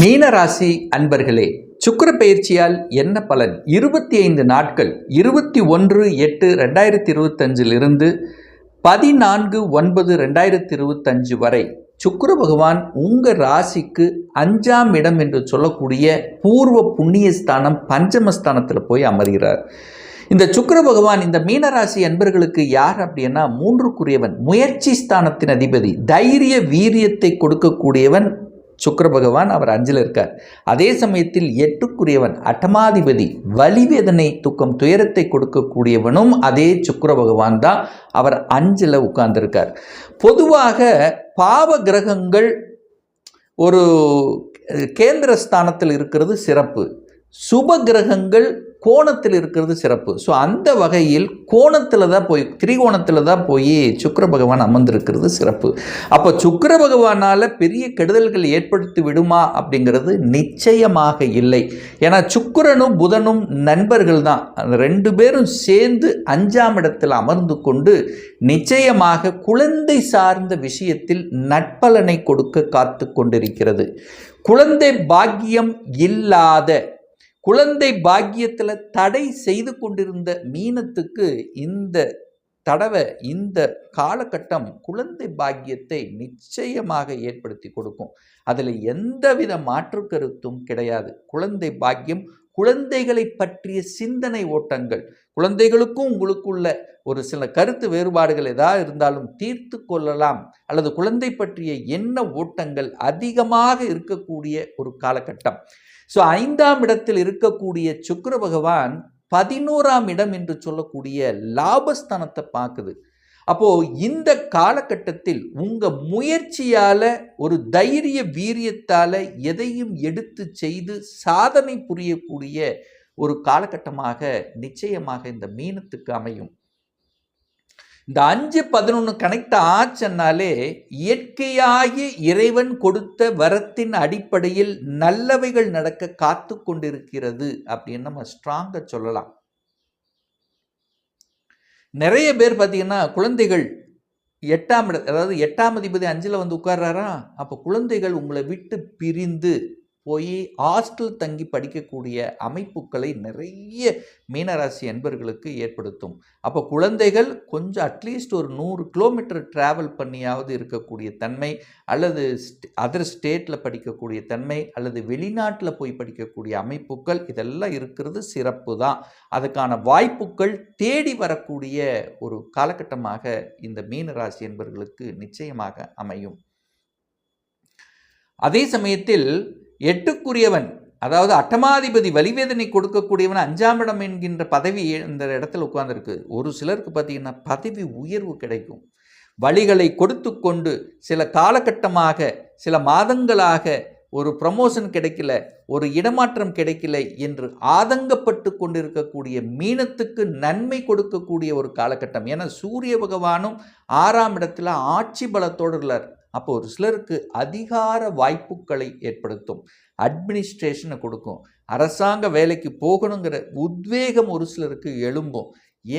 மீனராசி அன்பர்களே சுக்கர பயிற்சியால் என்ன பலன்? இருபத்தி ஐந்து நாட்கள் இருபத்தி ஒன்று எட்டு ரெண்டாயிரத்தி இருபத்தஞ்சிலிருந்து பதினான்கு ஒன்பது ரெண்டாயிரத்தி இருபத்தஞ்சு வரை சுக்கர பகவான் உங்கள் ராசிக்கு அஞ்சாம் இடம் என்று சொல்லக்கூடிய பூர்வ புண்ணிய ஸ்தானம் பஞ்சமஸ்தானத்தில் போய் அமர்கிறார். இந்த சுக்கர பகவான் இந்த மீனராசி அன்பர்களுக்கு யார் அப்படின்னா மூன்றுக்குரியவன் முயற்சி ஸ்தானத்தின் அதிபதி தைரிய வீரியத்தை கொடுக்கக்கூடியவன் சுக்கர பகவான் அவர் அஞ்சில் இருக்கார். அதே சமயத்தில் எட்டுக்குரியவன் அட்டமாதிபதி வலிவேதனை துக்கம் துயரத்தை கொடுக்கக்கூடியவனும் அதே சுக்கர பகவான் தான் அவர் அஞ்சில் உட்கார்ந்திருக்கார். பொதுவாக பாவ கிரகங்கள் ஒரு கேந்திர ஸ்தானத்தில் இருக்கிறது சிறப்பு. சுப கிரகங்கள் கோணத்தில் இருக்கிறது சிறப்பு. ஸோ அந்த வகையில் கோணத்தில் தான் போய் திரிகோணத்தில் தான் போய் சுக்கர பகவான் அமர்ந்திருக்கிறது சிறப்பு. அப்போ சுக்கர பகவானால் பெரிய கெடுதல்கள் ஏற்படுத்தி விடுமா அப்படிங்கிறது நிச்சயமாக இல்லை. ஏன்னா சுக்கிரனும் புதனும் நண்பர்கள் தான். ரெண்டு பேரும் சேர்ந்து அஞ்சாம் இடத்தில் அமர்ந்து கொண்டு நிச்சயமாக குழந்தை சார்ந்த விஷயத்தில் நட்பலனை கொடுக்க காத்து கொண்டிருக்கிறது. குழந்தை பாக்கியம் இல்லாத குழந்தை பாக்கியத்தில் தடை செய்து கொண்டிருந்த மீனத்துக்கு இந்த தடவை இந்த காலகட்டம் குழந்தை பாக்கியத்தை நிச்சயமாக ஏற்படுத்தி கொடுக்கும். அதில் எந்தவித மாற்று கருத்தும் கிடையாது. குழந்தை பாக்கியம் குழந்தைகளை பற்றிய சிந்தனை ஓட்டங்கள். குழந்தைகளுக்கும் உங்களுக்குள்ள ஒரு சில கருத்து வேறுபாடுகள் ஏதாவது இருந்தாலும் தீர்த்து கொள்ளலாம். அல்லது குழந்தை பற்றிய எண்ண ஓட்டங்கள் அதிகமாக இருக்கக்கூடிய ஒரு காலகட்டம். ஸோ ஐந்தாம் இடத்தில் இருக்கக்கூடிய சுக்கர பகவான் பதினோராம் இடம் என்று சொல்லக்கூடிய லாபஸ்தானத்தை பார்க்குது. அப்போ இந்த காலகட்டத்தில் உங்க முயற்சியால ஒரு தைரிய வீரியத்தால எதையும் எடுத்து செய்து சாதனை புரியக்கூடிய ஒரு காலகட்டமாக நிச்சயமாக இந்த மீனத்துக்கு அமையும். இந்த அஞ்சு பதினொன்று கனெக்ட் ஆச்சுன்னாலே இயற்கையாகி இறைவன் கொடுத்த வரத்தின் அடிப்படையில் நல்லவைகள் நடக்க காத்து கொண்டிருக்கிறது அப்படின்னு நம்ம ஸ்ட்ராங்காக சொல்லலாம். நிறைய பேர் பார்த்தீங்கன்னா குழந்தைகள் எட்டாம் அதாவது எட்டாம் அதிபதி அஞ்சில் வந்து உட்கார்றாரா? அப்போ குழந்தைகள் உங்களை விட்டு பிரிந்து போய் ஹாஸ்டல் தங்கி படிக்கக்கூடிய அமைப்புகளை நிறைய மீனராசி அன்பர்களுக்கு ஏற்படுத்தும். அப்போ குழந்தைகள் கொஞ்சம் அட்லீஸ்ட் ஒரு நூறு கிலோமீட்டர் ட்ராவல் பண்ணியாவது இருக்கக்கூடிய தன்மை அல்லது அதர் ஸ்டேட்டில் படிக்கக்கூடிய தன்மை அல்லது வெளிநாட்டில் போய் படிக்கக்கூடிய அமைப்புகள் இதெல்லாம் இருக்கிறது சிறப்பு தான். அதுக்கான வாய்ப்புகள் தேடி வரக்கூடிய ஒரு காலகட்டமாக இந்த மீனராசி என்பர்களுக்கு நிச்சயமாக அமையும். அதே சமயத்தில் எட்டுக்குரியவன் அதாவது அட்டமாதிபதி வலிவேதனை கொடுக்கக்கூடியவன் அஞ்சாம் இடம் என்கின்ற பதவி இந்த இடத்துல உட்கார்ந்துருக்கு. ஒரு சிலருக்கு பார்த்தீங்கன்னா பதவி உயர்வு கிடைக்கும். வழிகளை கொடுத்து கொண்டு சில காலகட்டமாக சில மாதங்களாக ஒரு ப்ரமோஷன் கிடைக்கல ஒரு இடமாற்றம் கிடைக்கல என்று ஆதங்கப்பட்டு கொண்டிருக்கக்கூடிய மீனத்துக்கு நன்மை கொடுக்கக்கூடிய ஒரு காலகட்டம். ஏன்னா சூரிய பகவானும் ஆறாம் இடத்துல ஆட்சி பலத்தோடு உள்ளார். அப்போ ஒரு சிலருக்கு அதிகார வாய்ப்புகளை ஏற்படுத்தும். அட்மினிஸ்ட்ரேஷனை கொடுக்கும். அரசாங்க வேலைக்கு போகணுங்கிற உத்வேகம் ஒரு சிலருக்கு எழும்பும்.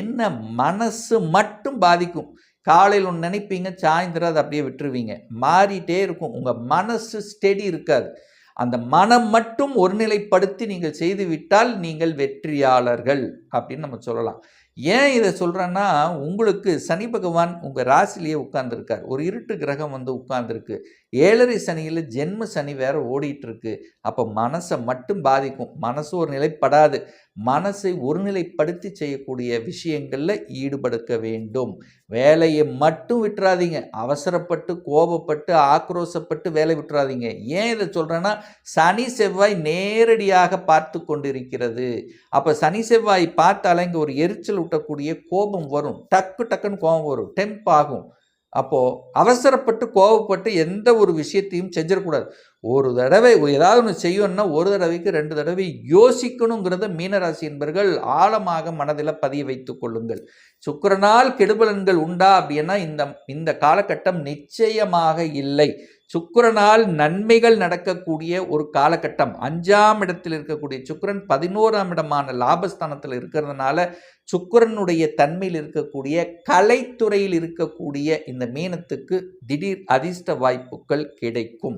என்ன மனசு மட்டும் பாதிக்கும். காலையில் ஒன்று நினைப்பீங்க சாயந்தரம் அதை அப்படியே விட்டுருவீங்க. மாறிட்டே இருக்கும். உங்கள் மனசு ஸ்டெடி இருக்காது. அந்த மனம் மட்டும் ஒருநிலைப்படுத்தி நீங்கள் செய்துவிட்டால் நீங்கள் வெற்றியாளர்கள் அப்படின்னு நம்ம சொல்லலாம். ஏன் இதை சொல்கிறேன்னா உங்களுக்கு சனி பகவான் உங்கள் ராசிலேயே உட்கார்ந்துருக்கார். ஒரு இருட்டு கிரகம் வந்து உட்கார்ந்துருக்கு. ஏழரை சனியில் ஜென்ம சனி வேறு ஓடிட்டுருக்கு. அப்போ மனசை மட்டும் பாதிக்கும். மனசு ஒரு நிலைப்படாது. மனசை ஒருநிலைப்படுத்தி செய்யக்கூடிய விஷயங்களில் ஈடுபடுத்த வேண்டும். வேலையை மட்டும் விட்டுறாதீங்க. அவசரப்பட்டு கோபப்பட்டு ஆக்ரோசப்பட்டு வேலை விட்டுறாதீங்க. ஏன் இதை சொல்கிறேன்னா சனி செவ்வாய் நேரடியாக பார்த்து கொண்டிருக்கிறது. அப்போ சனி செவ்வாய் பார்த்தாலே இங்கே ஒரு எரிச்சல் ஊட்டக்கூடிய கோபம் வரும். டக்கு டக்குன்னு கோபம் வரும். டெம்ப் ஆகும். அப்போது அவசரப்பட்டு கோபப்பட்டு எந்த ஒரு விஷயத்தையும் செஞ்சிடக்கூடாது. ஒரு தடவை ஏதாவது ஒன்று செய்யணும்னா ஒரு தடவைக்கு ரெண்டு தடவை யோசிக்கணுங்கிறத மீனராசி என்பர்கள் ஆழமாக மனதில் பதிய வைத்து கொள்ளுங்கள். சுக்கரனால் கெடுபலன்கள் உண்டா அப்படின்னா இந்த இந்த காலகட்டம் நிச்சயமாக இல்லை. சுக்கிரனால் நன்மைகள் நடக்கக்கூடிய ஒரு காலகட்டம். அஞ்சாம் இடத்தில் இருக்கக்கூடிய சுக்கிரன் பதினோராம் இடமான லாபஸ்தானத்தில் இருக்கிறதுனால சுக்கிரனுடைய தன்மையில் இருக்கக்கூடிய கலைத்துறையில் இருக்கக்கூடிய இந்த மீனத்துக்கு திடீர் அதிர்ஷ்ட வாய்ப்புகள் கிடைக்கும்.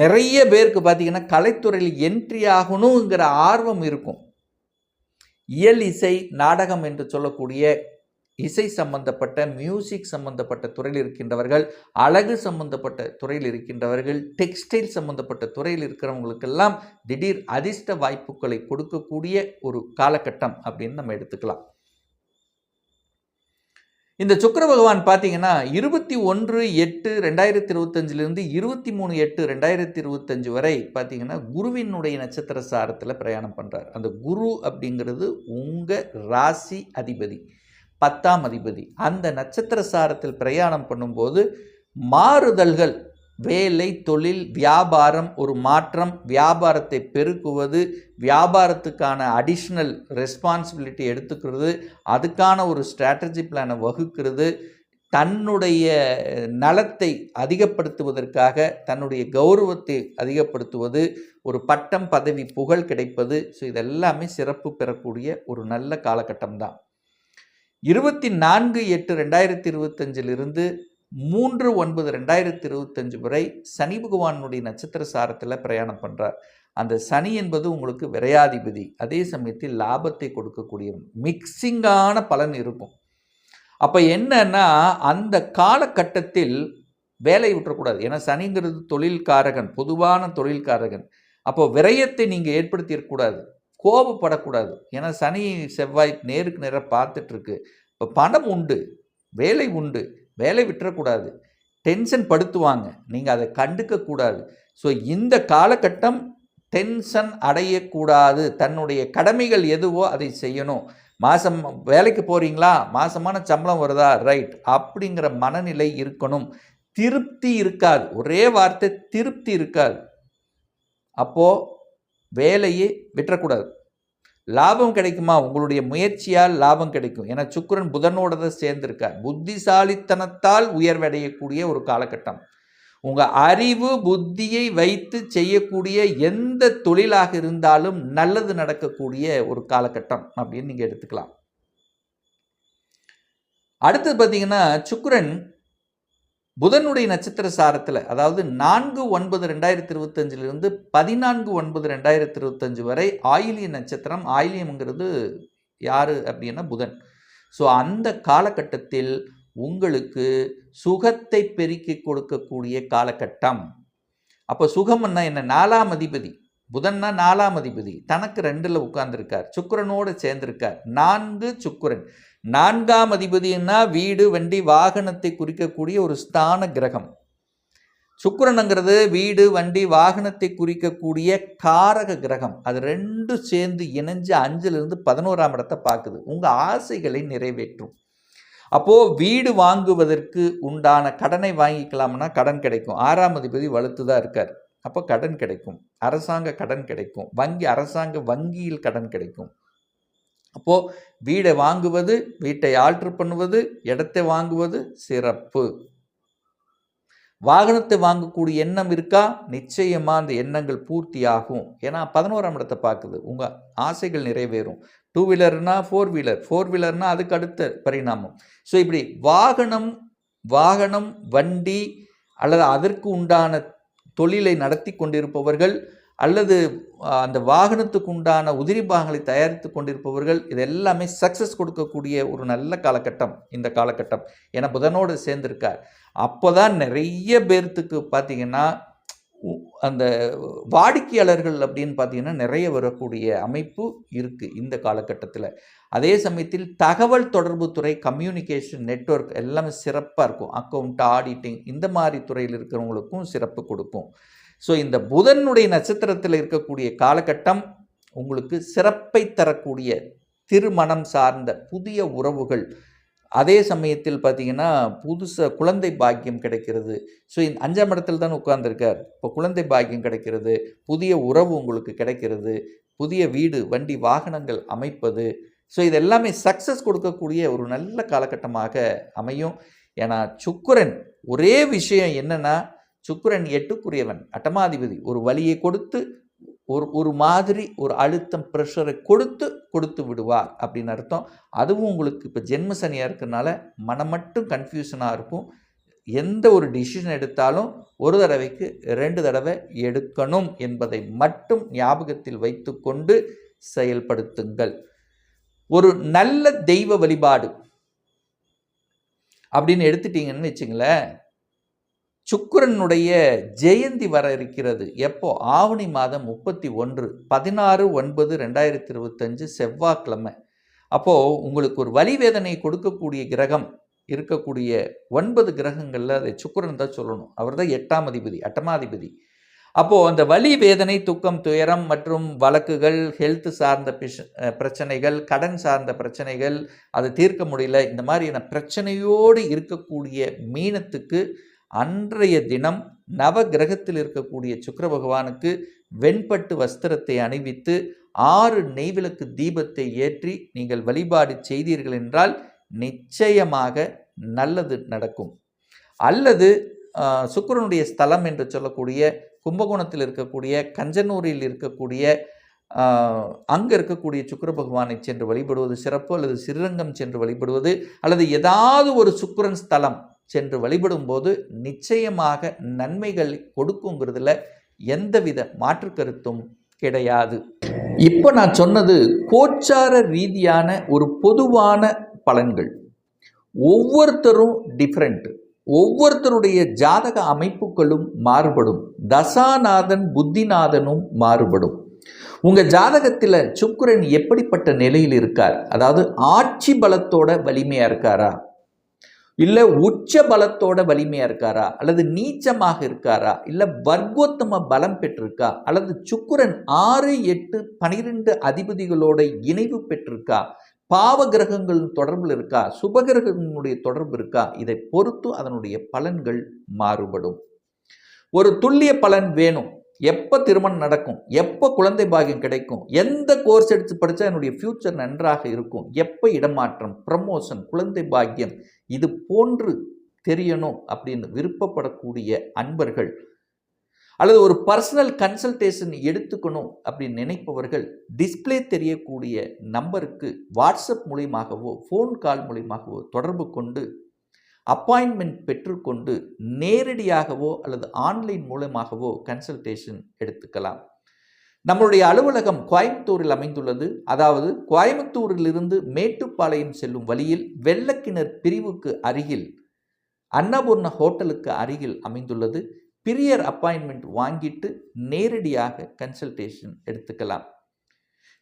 நிறைய பேருக்கு பார்த்தீங்கன்னா கலைத்துறையில் என்ட்ரி ஆகணுங்கிற ஆர்வம் இருக்கும். இயல் இசை நாடகம் என்று சொல்லக்கூடிய இசை சம்பந்தப்பட்ட மியூசிக் சம்பந்தப்பட்ட துறையில் இருக்கின்றவர்கள் அழகு சம்பந்தப்பட்ட துறையில் இருக்கின்றவர்கள் டெக்ஸ்டைல் சம்பந்தப்பட்ட துறையில் இருக்கிறவங்களுக்கெல்லாம் திடீர் அதிர்ஷ்ட வாய்ப்புகளை கொடுக்கக்கூடிய ஒரு காலகட்டம் அப்படின்னு நம்ம எடுத்துக்கலாம். இந்த சுக்கர பகவான் பார்த்தீங்கன்னா இருபத்தி ஒன்று எட்டு ரெண்டாயிரத்தி இருபத்தஞ்சிலிருந்து இருபத்தி மூணு எட்டு ரெண்டாயிரத்தி இருபத்தஞ்சு வரை பார்த்தீங்கன்னா குருவினுடைய நட்சத்திர சாரத்தில் பிரயாணம் பண்ணுறார் அந்த குரு அப்படிங்கிறது உங்கள் ராசி அதிபதி பத்தாம் அதிபதி. அந்த நட்சத்திர சாரத்தில் பிரயாணம் பண்ணும்போது மாறுதல்கள் வேலை தொழில் வியாபாரம் ஒரு மாற்றம் வியாபாரத்தை பெருக்குவது வியாபாரத்துக்கான அடிஷ்னல் ரெஸ்பான்சிபிலிட்டி எடுத்துக்கிறது அதுக்கான ஒரு ஸ்ட்ராட்டஜி பிளானை வகுக்கிறது தன்னுடைய நலத்தை அதிகப்படுத்துவதற்காக தன்னுடைய கௌரவத்தை அதிகப்படுத்துவது ஒரு பட்டம் பதவி புகழ் கிடைப்பது ஸோ இதெல்லாமே சிறப்பு பெறக்கூடிய ஒரு நல்ல காலகட்டம் தான் இருபத்தி நான்கு எட்டு ரெண்டாயிரத்தி இருபத்தஞ்சிலிருந்து மூன்று ஒன்பது ரெண்டாயிரத்தி இருபத்தஞ்சு வரை சனி பகவானுடைய நட்சத்திர சாரத்தில் பிரயாணம் பண்ணுறார் அந்த சனி என்பது உங்களுக்கு விரையாதிபதி. அதே சமயத்தில் லாபத்தை கொடுக்கக்கூடிய மிக்சிங்கான பலன் இருக்கும். அப்போ என்னன்னா அந்த காலகட்டத்தில் வேலை விட்டுறக்கூடாது. ஏன்னா சனிங்கிறது தொழில்காரகன் பொதுவான தொழில்காரகன். அப்போ விரயத்தை நீங்கள் ஏற்படுத்திடக்கூடாது கோபப்படக்கூடாது. ஏன்னா சனி செவ்வாய் நேருக்கு நேராக பார்த்துட்ருக்கு இப்போ பணம் உண்டு வேலை உண்டு. வேலை விட்டுறக்கூடாது. டென்ஷன் படுத்துவாங்க. நீங்கள் அதை கண்டுக்கக்கூடாது. ஸோ இந்த காலகட்டம் டென்ஷன் அடையக்கூடாது. தன்னுடைய கடமைகள் எதுவோ அதை செய்யணும். மாதம் வேலைக்கு போகிறீங்களா மாதமான சம்பளம் வருதா? ரைட் அப்படிங்கிற மனநிலை இருக்கணும். திருப்தி இருக்காது. ஒரே வார்த்தை திருப்தி இருக்காது. அப்போது வேலையை விட்டுறக்கூடாது. லாபம் கிடைக்குமா? உங்களுடைய முயற்சியால் லாபம் கிடைக்கும். ஏன்னா சுக்கரன் புதனோட சேர்ந்திருக்கார். புத்திசாலித்தனத்தால் உயர்வடையக்கூடிய ஒரு காலகட்டம். உங்கள் அறிவு புத்தியை வைத்து செய்யக்கூடிய எந்த தொழிலாக இருந்தாலும் நல்லது நடக்கக்கூடிய ஒரு காலகட்டம் அப்படின்னு நீங்கள் எடுத்துக்கலாம். அடுத்தது பார்த்தீங்கன்னா சுக்கரன் புதனுடைய நட்சத்திர சாரத்தில் அதாவது நான்கு ஒன்பது ரெண்டாயிரத்தி இருபத்தஞ்சிலிருந்து பதினான்கு ஒன்பது ரெண்டாயிரத்தி இருபத்தஞ்சு வரை ஆயிலிய நட்சத்திரம் ஆயிலியம்ங்கிறது யார் அப்படின்னா புதன். ஸோ அந்த காலகட்டத்தில் உங்களுக்கு சுகத்தை பெருக்கி கொடுக்கக்கூடிய காலகட்டம். அப்போ சுகம்னா என்ன? நாலாம் அதிபதி. புதன்னா நாலாம் அதிபதி. தனக்கு ரெண்டில் உட்கார்ந்துருக்கார். சுக்கரனோடு சேர்ந்திருக்கார். நான்கு சுக்கரன். நான்காம் அதிபதினா வீடு வண்டி வாகனத்தை குறிக்கக்கூடிய ஒரு ஸ்தான கிரகம். சுக்கரனுங்கிறது வீடு வண்டி வாகனத்தை குறிக்கக்கூடிய காரக கிரகம். அது ரெண்டும் சேர்ந்து இணைஞ்சு அஞ்சுலேருந்து பதினோராம் இடத்தை பார்க்குது. உங்கள் ஆசைகளை நிறைவேற்றும். அப்போது வீடு வாங்குவதற்கு உண்டான கடனை வாங்கிக்கலாம்னா கடன் கிடைக்கும். ஆறாம் அதிபதி வலுத்து தான் இருக்கார். அப்போ கடன் கிடைக்கும். அரசாங்க கடன் கிடைக்கும். வங்கி அரசாங்க வங்கியில் கடன் கிடைக்கும். அப்போது வீடை வாங்குவது வீட்டை ஆல்ட்ரு பண்ணுவது இடத்தை வாங்குவது சிறப்பு. வாகனத்தை வாங்கக்கூடிய எண்ணம் இருக்கா? நிச்சயமாக அந்த எண்ணங்கள் பூர்த்தி ஆகும் ஏன்னா பதினோராம் இடத்தை பார்க்குது. உங்கள் ஆசைகள் நிறைவேறும். டூ வீலர்னா ஃபோர் வீலர் ஃபோர் வீலர்னா அதுக்கு அடுத்த பரிணாமம். ஸோ இப்படி வாகனம் வாகனம் வண்டி அல்லது அதற்கு உண்டான தொழிலை நடத்தி கொண்டிருப்பவர்கள் அல்லது அந்த வாகனத்துக்கு உண்டான உதிரி பாகங்களை தயாரித்து கொண்டிருப்பவர்கள் இது எல்லாமே சக்ஸஸ் கொடுக்கக்கூடிய ஒரு நல்ல காலகட்டம் இந்த காலகட்டம். ஏன்னா புதனோடு சேர்ந்திருக்கார். அப்போ தான் நிறைய பேர்த்துக்கு பார்த்திங்கன்னா அந்த வாடிக்கையாளர்கள் அப்படின்னு பார்த்தீங்கன்னா நிறைய வரக்கூடிய அமைப்பு இருக்குது இந்த காலகட்டத்தில். அதே சமயத்தில் தகவல் தொடர்பு துறை கம்யூனிகேஷன் நெட்ஒர்க் எல்லாமே சிறப்பாக இருக்கும். அக்கௌண்ட் ஆடிட்டிங் இந்த மாதிரி துறையில் இருக்கிறவங்களுக்கும் சிறப்பு கொடுக்கும். ஸோ இந்த புதனுடைய நட்சத்திரத்தில் இருக்கக்கூடிய காலகட்டம் உங்களுக்கு சிறப்பை தரக்கூடிய திருமணம் சார்ந்த புதிய உறவுகள் அதே சமயத்தில் பார்த்தீங்கன்னா புதுசாக குழந்தை பாக்கியம் கிடைக்கிறது. ஸோ இந்த அஞ்சாம் இடத்துல தான் உட்கார்ந்துருக்கார். இப்போ குழந்தை பாக்கியம் கிடைக்கிறது புதிய உறவு உங்களுக்கு கிடைக்கிறது புதிய வீடு வண்டி வாகனங்கள் அமைப்பது. ஸோ இது எல்லாமே சக்ஸஸ் கொடுக்கக்கூடிய ஒரு நல்ல காலகட்டமாக அமையும். ஏன்னா சுக்குரன் ஒரே விஷயம் என்னென்னா சுக்கரன் எட்டுக்குரியவன் அட்டமாதிபதி. ஒரு வழியை கொடுத்து ஒரு ஒரு மாதிரி ஒரு அழுத்தம் ப்ரெஷரை கொடுத்து கொடுத்து விடுவார் அப்படின்னு அர்த்தம். அதுவும் உங்களுக்கு இப்போ ஜென்ம சனியாக இருக்கிறனால மனம் மட்டும் கன்ஃபியூஷனாக இருக்கும். எந்த ஒரு டிசிஷன் எடுத்தாலும் ஒரு தடவைக்கு ரெண்டு தடவை எடுக்கணும் என்பதை மட்டும் ஞாபகத்தில் வைத்துக்கொண்டு செயல்படுத்துங்கள். ஒரு நல்ல தெய்வ வழிபாடு அப்படின்னு எடுத்துட்டீங்கன்னு வச்சுங்களேன் சுக்கரனுடைய ஜெயந்தி வர இருக்கிறது. எப்போ? ஆவணி மாதம் முப்பத்தி ஒன்று பதினாறு ஒன்பது ரெண்டாயிரத்தி இருபத்தஞ்சு செவ்வாய்க்கிழமை. அப்போது உங்களுக்கு ஒரு வலி வேதனை கொடுக்கக்கூடிய கிரகம் இருக்கக்கூடிய ஒன்பது கிரகங்களில் அதை சுக்கரன் தான் சொல்லணும். அவர் தான் எட்டாம் அதிபதி அட்டமாதிபதி. அப்போது அந்த வலி வேதனை துக்கம் துயரம் மற்றும் வழக்குகள் ஹெல்த் சார்ந்த பிஷ பிரச்சனைகள் கடன் சார்ந்த பிரச்சனைகள் அதை தீர்க்க முடியல இந்த மாதிரியான பிரச்சனையோடு இருக்கக்கூடிய மீனத்துக்கு அன்றைய தினம் நவ கிரகத்தில் இருக்கக்கூடிய சுக்கர பகவானுக்கு வெண்பட்டு வஸ்திரத்தை அணிவித்து ஆறு நெய்விளக்கு தீபத்தை ஏற்றி நீங்கள் வழிபாடு செய்தீர்கள் என்றால் நிச்சயமாக நல்லது நடக்கும். அல்லது சுக்கரனுடைய ஸ்தலம் என்று சொல்லக்கூடிய கும்பகோணத்தில் இருக்கக்கூடிய கஞ்சனூரில் இருக்கக்கூடிய அங்கே இருக்கக்கூடிய சுக்கர பகவானை சென்று வழிபடுவது சிறப்பு அல்லது ஸ்ரீரங்கம் சென்று வழிபடுவது அல்லது ஏதாவது ஒரு சுக்கரன் ஸ்தலம் சென்று வழிபடும்போது நிச்சயமாக நன்மைகள் கொடுக்குங்கிறதுல எந்தவித மாற்று கருத்தும் கிடையாது. இப்போ நான் சொன்னது கோச்சார ரீதியான ஒரு பொதுவான பலன்கள். ஒவ்வொருத்தரும் டிஃப்ரெண்ட் ஒவ்வொருத்தருடைய ஜாதக அமைப்புகளும் மாறுபடும். தசாநாதன் புத்திநாதனும் மாறுபடும். உங்கள் ஜாதகத்தில் சுக்கரன் எப்படிப்பட்ட நிலையில் இருக்கார்? அதாவது ஆட்சி பலத்தோட வலிமையாக இருக்காரா? இல்லை உச்ச பலத்தோட வலிமையாக இருக்காரா? அல்லது நீச்சமாக இருக்காரா? இல்லை வர்க்கோத்தம பலம் பெற்றிருக்கா? அல்லது சுக்குரன் ஆறு எட்டு பனிரெண்டு அதிபதிகளோட இணைவு பெற்றிருக்கா? பாவ கிரகங்கள் தொடர்பில் இருக்கா? சுபகிரகங்களுடைய தொடர்பு இருக்கா? இதை பொறுத்து அதனுடைய பலன்கள் மாறுபடும். ஒரு துல்லிய பலன் வேணும். எப்போ திருமணம் நடக்கும் எப்போ குழந்தை பாகியம் கிடைக்கும் எந்த கோர்ஸ் எடுத்து படித்தா என்னுடைய ஃப்யூச்சர் நன்றாக இருக்கும் எப்போ இடமாற்றம் ப்ரமோஷன் குழந்தை பாக்கியம் இது போன்று தெரியணும் அப்படின்னு விருப்பப்படக்கூடிய அன்பர்கள் அல்லது ஒரு பர்சனல் கன்சல்டேஷன் எடுத்துக்கணும் அப்படின்னு நினைப்பவர்கள் டிஸ்ப்ளே தெரியக்கூடிய நம்பருக்கு வாட்ஸ்அப் மூலியமாகவோ ஃபோன் கால் மூலியமாகவோ தொடர்பு கொண்டு அப்பாயின்மெண்ட் பெற்றுக்கொண்டு நேரடியாகவோ அல்லது ஆன்லைன் மூலமாகவோ கன்சல்டேஷன் எடுத்துக்கலாம். நம்மளுடைய அலுவலகம் கோயம்புத்தூரில் அமைந்துள்ளது. அதாவது கோயம்புத்தூரிலிருந்து மேட்டுப்பாளையம் செல்லும் வழியில் வெள்ளக்கிணர் பிரிவுக்கு அருகில் அன்னபூர்ண ஹோட்டலுக்கு அருகில் அமைந்துள்ளது. பிரியர் அப்பாயின்மெண்ட் வாங்கிட்டு நேரடியாக கன்சல்டேஷன் எடுத்துக்கலாம்.